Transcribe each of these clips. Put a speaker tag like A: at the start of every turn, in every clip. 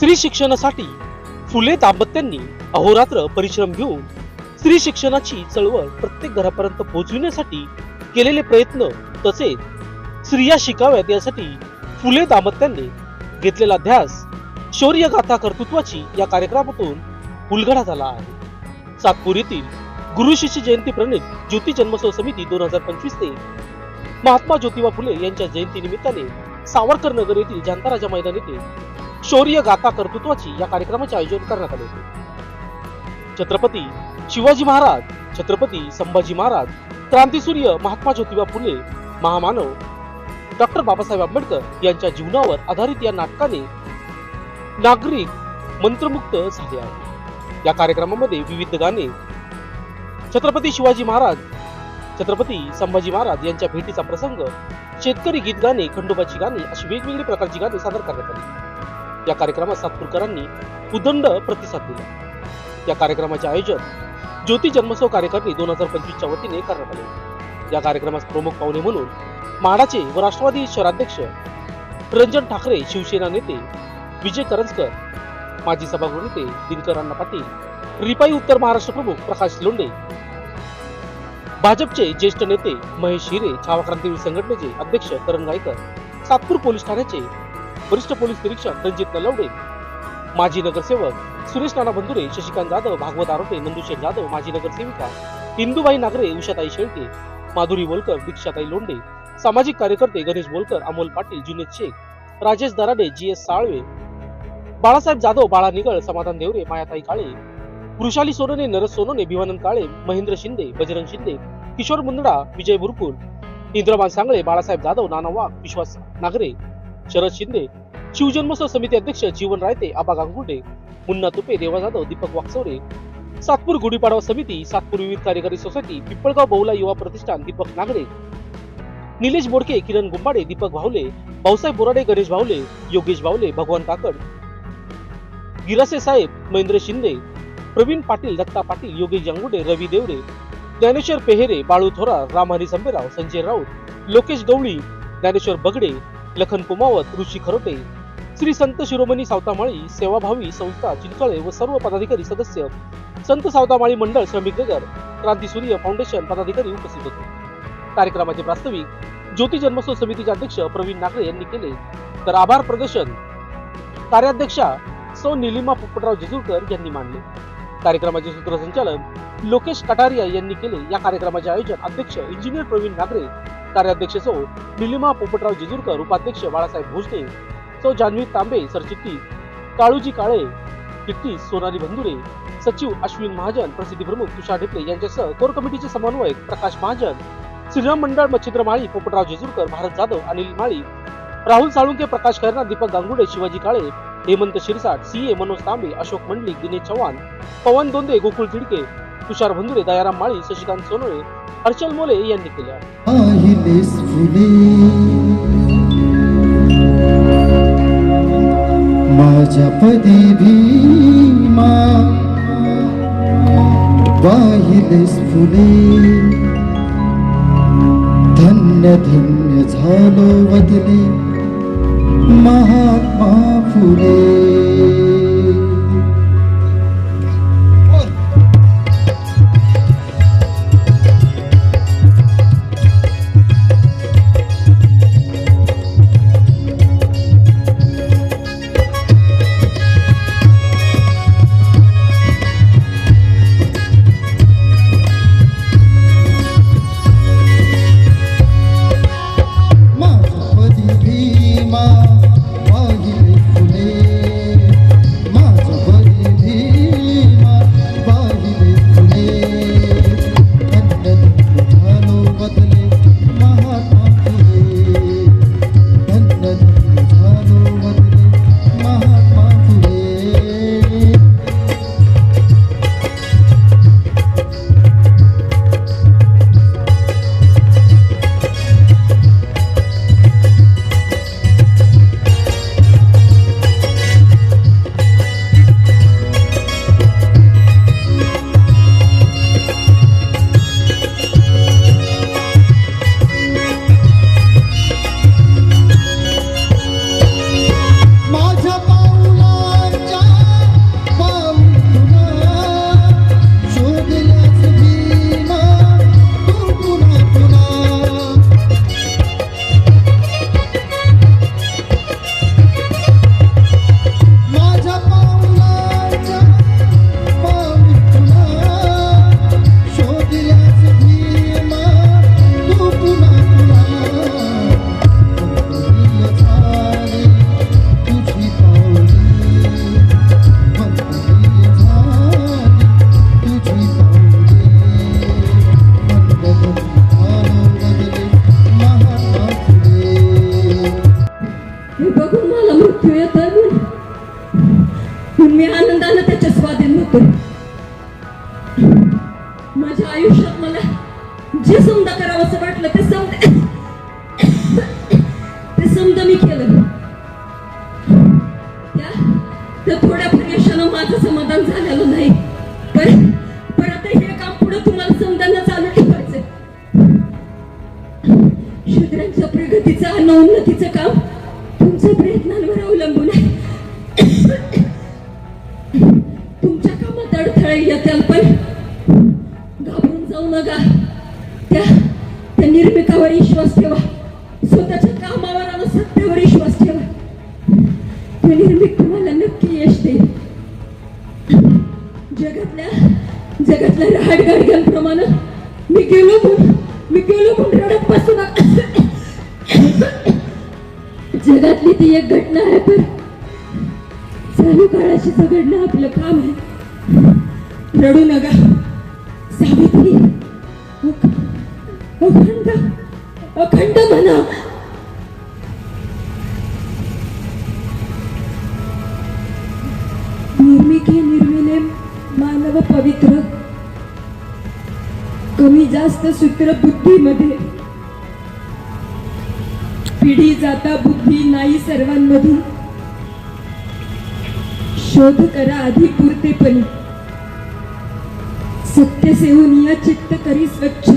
A: स्त्री शिक्षणासाठी फुले दाम्पत्यांनी अहोरात्र परिश्रम घेऊन स्त्री शिक्षणाची चळवळ प्रत्येक घरापर्यंत पोहोचविण्यासाठी केलेले प्रयत्न तसेच स्त्रिया शिकाव्यात यासाठी फुले दाम्पत्यांनी घेतलेला ध्यास शौर्य गाथा कर्तृत्वाची या कार्यक्रमातून उलगडा झाला आहे. सातपूर येथील गुरु शिष्य जयंती प्रणित ज्योती जन्मोत्सव समिती दोन हजार पंचवीस ते महात्मा ज्योतिबा फुले यांच्या जयंती निमित्ताने सावरकर नगर येथील जनता राजा मैदान येथे शौर्य गाथा कर्तृत्वाची या कार्यक्रमाचे आयोजन करण्यात आले होते. छत्रपती शिवाजी महाराज छत्रपती संभाजी महाराज क्रांतीसूर्य महात्मा ज्योतिबा फुले महामानव डॉक्टर बाबासाहेब आंबेडकर यांच्या जीवनावर आधारित या नाटकाने नागरिक मंत्रमुक्त झाले आहे या कार्यक्रमामध्ये विविध गाणे छत्रपती शिवाजी महाराज छत्रपती संभाजी महाराज यांच्या भेटीचा प्रसंग शेतकरी गीत गाणे खंडोबाची गाणी अशी वेगवेगळी प्रकारची गाणी सादर करण्यात आली. या कार्यक्रमात सातपूरकरांनी उदंड प्रतिसाद दिला. या कार्यक्रमाचे आयोजन ज्योती जन्मोत्सव कार्यकारिणी दोन हजार पंचवीसच्या वतीने करण्यात आले. या कार्यक्रमास प्रमुख पाहुणे म्हणून माडाचे व राष्ट्रवादी शहराध्यक्ष रंजन ठाकरे शिवसेना नेते विजय करंजकर माजी सभागृह नेते दिनकर अण्णा पाटील रिपाई उत्तर महाराष्ट्र प्रमुख प्रकाश लोंडे भाजपचे ज्येष्ठ नेते महेश हिरे छावा क्रांतीवीर संघटनेचे अध्यक्ष करण गायकर सातपूर पोलीस ठाण्याचे वरिष्ठ पोलीस निरीक्षक रणजित नलवडे माजी नगरसेवक सुरेश नाना बंधुरे शशिकांत जाधव भागवत आरोटे नंदुशेठ जाधव माजी नगरसेविका इंदुबाई नागरे उषाताई शेळके माधुरी बोलकर दीक्षाताई लोंडे सामाजिक कार्यकर्ते गणेश बोलकर अमोल पाटील जुनेद शेख राजेश दराडे जी एस साळवे बाळासाहेब जाधव बाळा निगळ समाधान देवरे मायाताई काळे वृषाली सोनने नरस सोनने भिवानंद काळे महेंद्र शिंदे बजरंग शिंदे किशोर मुंदडा विजय बुरकुल इंद्रमान सांगळे बाळासाहेब जाधव नाना वाघ विश्वास नागरे शरद शिंदे शिवजन्मोत्सव समिती अध्यक्ष जीवन रायते आबा गांगुर्डे मुन्ना तुपे देवा जाधव दीपक वाकचौरे सातपूर गुढीपाडवा समिती सातपूर विविध कार्यकारी सोसायटी पिंपळगाव बहुला युवा प्रतिष्ठान दीपक नागरे निलेश बोडके किरण गुंबाडे दीपक भावले भाऊसाहेब बोराडे गणेश भावले योगेश भावले भगवान काकड गिरासे साहेब महेंद्र शिंदे प्रवीण पाटील दत्ता पाटील योगेश जांगुडे रवी देवरे ज्ञानेश्वर पेहेरे बाळू थोरा रामहरी संबेराव संजय राऊत लोकेश गवळी ज्ञानेश्वर बगडे लखन कुमावत ऋषी खरोटे श्री संत शिरोमणी सावतामाळी सेवाभावी संस्था चिंचोळे व सर्व पदाधिकारी सदस्य संत सावतामाळी मंडळ श्रमिक नगर क्रांतीसूर्य फाउंडेशन पदाधिकारी उपस्थित होते. कार्यक्रमाचे प्रास्ताविक ज्योती जन्मोत्सव समितीचे अध्यक्ष प्रवीण नागरे यांनी केले. तर आभार प्रदर्शन कार्याध्यक्षा सौ निलिमा पोपटराव जेजूरकर यांनी मांडले कार्यक्रमाचे सूत्रसंचालन लोकेश कटारिया यांनी केले. या कार्यक्रमाचे आयोजन अध्यक्ष इंजिनियर प्रवीण नागरे कार्याध्यक्ष सौ निलिमा पोपटराव जेजूरकर उपाध्यक्ष बाळासाहेब भोसले सौ जान्हवी तांबे सरचिटणीस काळूजी काळे चिटणीस सोनाली बंधुरे सचिव अश्विन महाजन प्रसिद्धी प्रमुख तुषार ढेपले यांच्यासह कोर कमिटीचे समन्वयक प्रकाश महाजन श्रीराम मंडळ मच्छिंद्र माळी पोपटराव जेजूरकर भारत जाधव अनिल माळी राहुल साळुंके प्रकाश खैरनार दीपक गांगुडे शिवाजी काळे हेमंत शिरसाट सी ए मनोज तांबे अशोक मंडलिक दिनेश चव्हाण पवन दोंदे गोकुळ तिडके तुषार भंदुरे दयाराम माळी शशिकांत सोनळे हर्षल मोले यांनी केले
B: माझ्या पदी भीमा पाहिलेस फुले. धन्य धन्य झालो वदले महात्मा फुले. माझ्या
C: आयुष्यात मला जे समजा करावं असं वाटलं ते समजा ते समजा मी केलं. त्या थोड्या यशानं माझं समाधान झालेलं नाही. पण पण आता हे काम पुढे तुम्हाला समजायला चालू ठेवायचंय. शूद्रांच्या प्रगतीचं आणि काम तुमच्या प्रयत्नांवर अवलंबून आहे. तुमच्या कामात अडथळे येतील पण जगातल्या रहाट गाडग्यांप्रमाणे मी गेलो पण मी गेलो पण रडत बसून जगातली ती एक घटना आहे पण चालू काळाशी झगडणं आपलं काम आहे. रडू नका. सावित्री अखंड अखंड म्हणा. जास्त सूत्र बुद्धीमध्ये. पिढी जाता बुद्धी नाही सर्वांमधून. शोध करा आधी पुरतेपणी सत्य सेवून या चित्त करी स्वच्छ.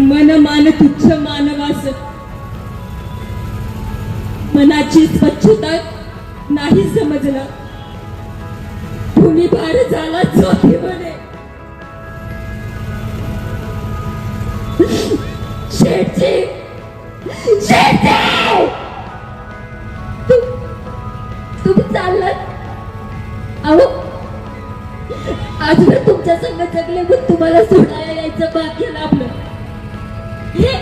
C: मन मान तुच्छ मानवास मनाची स्वच्छता नाही समजला. तुम्ही भार झाला चोथी म्हणे Gente! Gente! तुम्ही चाललात अहो आजवर तुमच्या संग जगले पण तुम्हाला सोडायला यायचं भाग्य लाभलं हे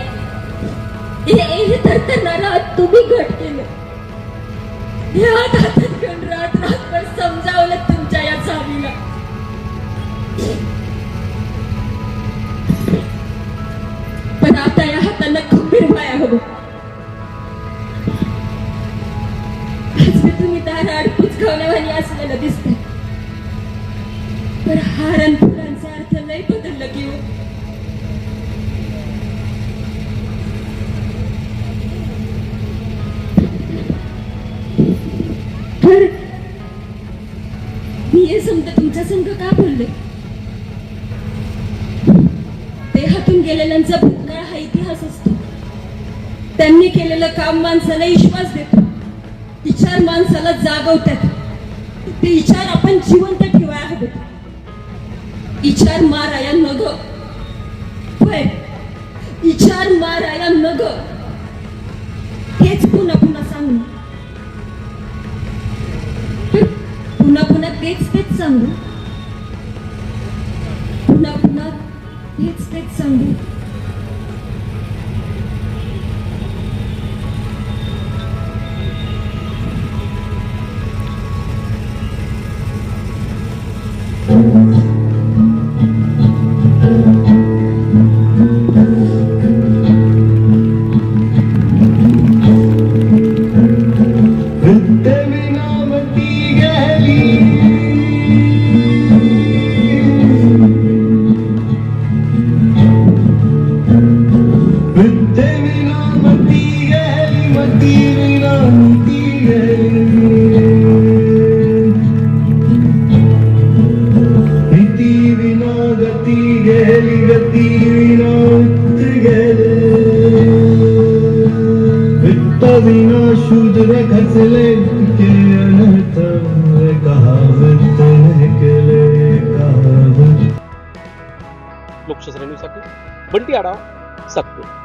C: हे तर त्यांना रात तुम्ही घट केलं हे हात हातात घेऊन रात रातभर समजावलं तुमच्या या चावीला पण आता या हाताला खंबीर पाया हवं. तुम्ही दार अडकूच खावण्यावानी असलेलं दिसतंय. पण हार आणि फुलांचा अर्थ नाही बदललं की हो. मी हे समजा तुमच्या संघ का बोलले? देहातून गेलेल्यांचा भूतकाळ हा इतिहास असतो त्यांनी केलेलं काम माणसाला विश्वास देतो. विचार माणसाला जागवतात. ते विचार आपण जिवंत ठेवायला हवेत विचार माराया नग होय. विचार माराया नग हेच पुन्हा पुन्हा सांगू. पुन्हा पुन्हा तेच तेच सांगू. तेच तेच सांगू
B: गती गेली गती विना वित्त गेले. वित्त विना शूद्र खचले के अनर्थ कहावत ने केले कहावत
A: लोकशास्त्र न्यूजसाठी बंटी आडा सातपूर.